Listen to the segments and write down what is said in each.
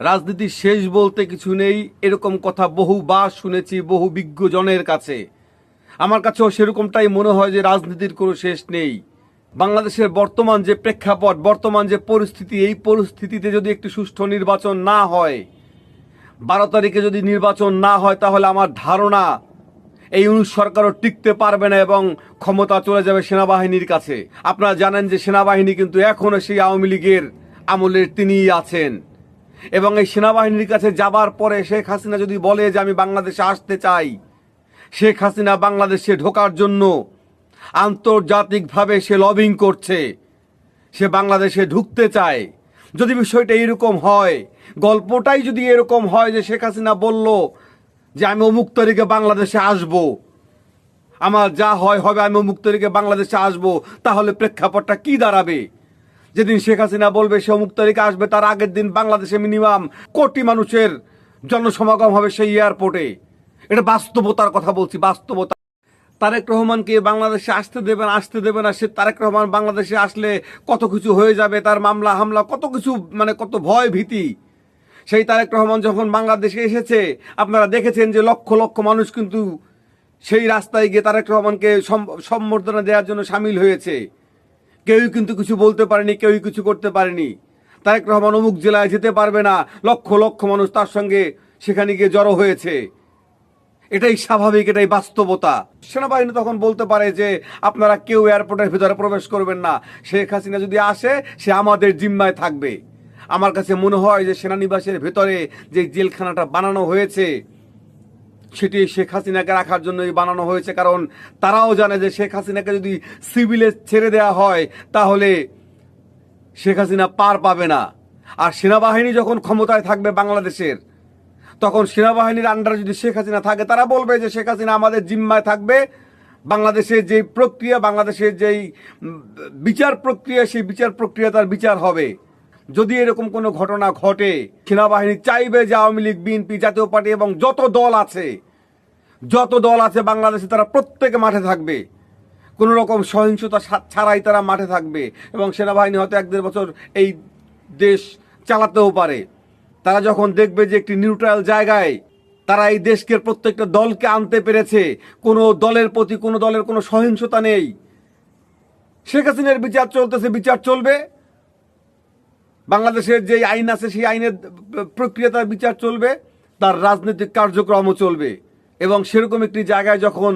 রাজনীতির শেষ বলতে কিছু নেই, এরকম কথা বহুবার শুনেছি বহু বিজ্ঞজনের কাছে। আমার কাছেও সেরকমটাই মনে হয় যে রাজনীতির কোনো শেষ নেই। বাংলাদেশের বর্তমান যে প্রেক্ষাপট, বর্তমান যে পরিস্থিতি, এই পরিস্থিতিতে যদি একটি সুষ্ঠু নির্বাচন না হয়, বারো তারিখে যদি নির্বাচন না হয়, তাহলে আমার ধারণা এই ইউনুস সরকারও টিকতে পারবে না এবং ক্ষমতা চলে যাবে সেনাবাহিনীর কাছে। আপনারা জানেন যে সেনাবাহিনী কিন্তু এখনও সেই আওয়ামী লীগের আমলের তিনিই আছেন। এবং এই সেনাবাহিনীর কাছে যাবার পরে শেখ হাসিনা যদি বলে যে আমি বাংলাদেশে আসতে চাই, শেখ হাসিনা বাংলাদেশে ঢোকার জন্য আন্তর্জাতিকভাবে সে লবিং করছে, সে বাংলাদেশে ঢুকতে চায়। যদি বিষয়টা এরকম হয়, গল্পটাই যদি এরকম হয় যে শেখ হাসিনা বলল যে আমি অমুক তারিখে বাংলাদেশে আসব, আমার যা হয় হবে আমি অমুক তারিখে বাংলাদেশে আসব, তাহলে প্রেক্ষাপটটা কি দাঁড়াবে? যেদিন শেখ হাসিনা বলবে সে অমুক তারিখে আসবে, তার আগের দিন বাংলাদেশে মিনিমাম কোটি মানুষের জনসমাগম হবে সেই এয়ারপোর্টে এটা বাস্তবতার কথা বলছি, বাস্তবতা। তারেক রহমানকে বাংলাদেশে আসতে দেবে না, আসতে দেবে না? সে তারেক রহমান বাংলাদেশে আসলে কত কিছু হয়ে যাবে, তার মামলা, হামলা, কত কিছু মানে কত ভয় ভীতি? সেই তারেক রহমান যখন বাংলাদেশে এসেছে, আপনারা দেখেছেন যে লক্ষ লক্ষ মানুষ কিন্তু সেই রাস্তায় গিয়ে তারেক রহমানকে সম্বর্ধনা দেওয়ার জন্য সামিল হয়েছে। কেউই কিন্তু কিছু বলতে পারেনি কেউই কিছু করতে পারেনি। তারেক রহমান অমুক জেলায় যেতে পারবে না, লক্ষ লক্ষ মানুষ তার সঙ্গে সেখানে গিয়ে জড়ো হয়েছে। এটাই স্বাভাবিক, এটাই বাস্তবতা। সেনাবাহিনী তখন বলতে পারে যে, আপনারা কেউ এয়ারপোর্টের ভিতরে প্রবেশ করবেন না। শেখ হাসিনা যদি আসে, সে আমাদের জিম্মায় থাকবে। আমার কাছে মনে হয় যে, সেনানিবাসের ভেতরে যে জেলখানাটা বানানো হয়েছে সেটি শেখ হাসিনাকে রাখার জন্যই বানানো হয়েছে, কারণ তারাও জানে যে শেখ হাসিনাকে যদি সিভিলে ছেড়ে দেওয়া হয়, তাহলে শেখ হাসিনা পার পাবে না। আর সেনাবাহিনী যখন ক্ষমতায় থাকবে বাংলাদেশের, তখন সেনাবাহিনীর আন্ডারে যদি শেখ হাসিনা থাকে, তারা বলবে যে শেখ হাসিনা আমাদের জিম্মায় থাকবে। বাংলাদেশের যে প্রক্রিয়া, বাংলাদেশের যেই বিচার প্রক্রিয়া, সেই বিচার প্রক্রিয়া তার বিচার হবে। যদি এরকম কোনো ঘটনা ঘটে, সেনাবাহিনী চাইবে যে আওয়ামী লীগ, বিএনপি, জাতীয় পার্টি এবং যত দল আছে, যত দল আছে বাংলাদেশে তারা প্রত্যেকে মাঠে থাকবে। কোনো রকম সহিংসতা ছাড়াই তারা মাঠে থাকবে এবং সেনাবাহিনী হয়তো এক দেড় বছর এই দেশ চালাতেও পারে। তারা যখন দেখবে যে একটি নিউট্রাল জায়গায় তারা এই দেশকে প্রত্যেকটা দলকে আনতে পেরেছে, কোনো দলের প্রতি কোনো দলের কোনো সহিংসতা নেই। শেখ হাসিনার বিচার চলতেছে, বিচার চলবে। বাংলাদেশের যে আইন আছে, সেই আইনের প্রক্রিয়া তার বিচার চলবে, তার রাজনৈতিক কার্যক্রমও চলবে। এবং সেরকম একটি জায়গায় যখন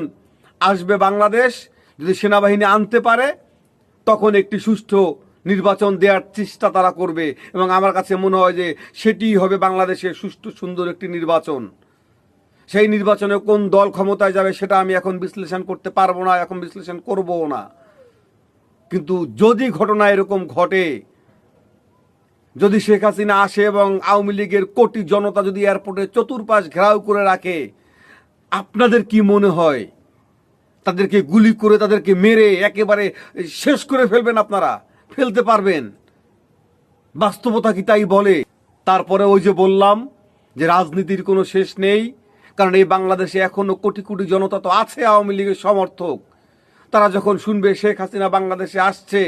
আসবে বাংলাদেশ, যদি সেনাবাহিনী আনতে পারে, তখন একটি সুষ্ঠু নির্বাচন দেওয়ার চেষ্টা তারা করবে। এবং আমার কাছে মনে হয় যে সেটিই হবে বাংলাদেশের সুষ্ঠু সুন্দর একটি নির্বাচন। সেই নির্বাচনে কোন দল ক্ষমতায় যাবে সেটা আমি এখন বিশ্লেষণ করতে পারব না, এখন বিশ্লেষণ করবও না। কিন্তু যদি ঘটনা এরকম ঘটে যদি শেখ হাসিনা আসে এবং আওয়ামী লীগের কোটি জনতা যদি এয়ারপোর্টে চতুর্পাশ ঘেরাও করে রাখে, আপনাদের কি মনে হয়? তাদেরকে গুলি করে তাদেরকে মেরে একেবারে শেষ করে ফেলবেন আপনারা? ফেলতে পারবেন। বাস্তবতা কি তাই বলে? তারপরে ওই যে বললাম যে রাজনীতির কোনো শেষ নেই, কারণ এই বাংলাদেশে এখনও কোটি কোটি জনতা তো আছে আওয়ামী লীগের সমর্থক। তারা যখন শুনবে শেখ হাসিনা বাংলাদেশে আসছে,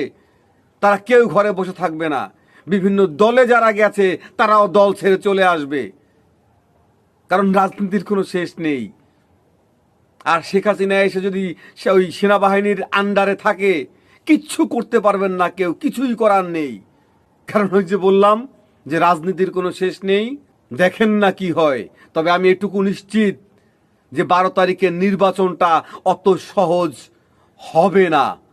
তারা কেউ ঘরে বসে থাকবে না। বিভিন্ন দলে যারা গেছে, তারাও দল ছেড়ে চলে আসবে। কারণ রাজনীতির কোনো শেষ নেই। আর শেখ হাসিনা এসে যদি সে ওই সেনাবাহিনীর আন্ডারে থাকে, কিচ্ছু করতে পারবেন না কেউ, কিছুই করার নেই। কারণ ওই যে বললাম যে রাজনীতির কোনো শেষ নেই, দেখেন না কি হয়। তবে আমি এটুকু নিশ্চিত যে বারো তারিখের নির্বাচনটা অত সহজ হবে না।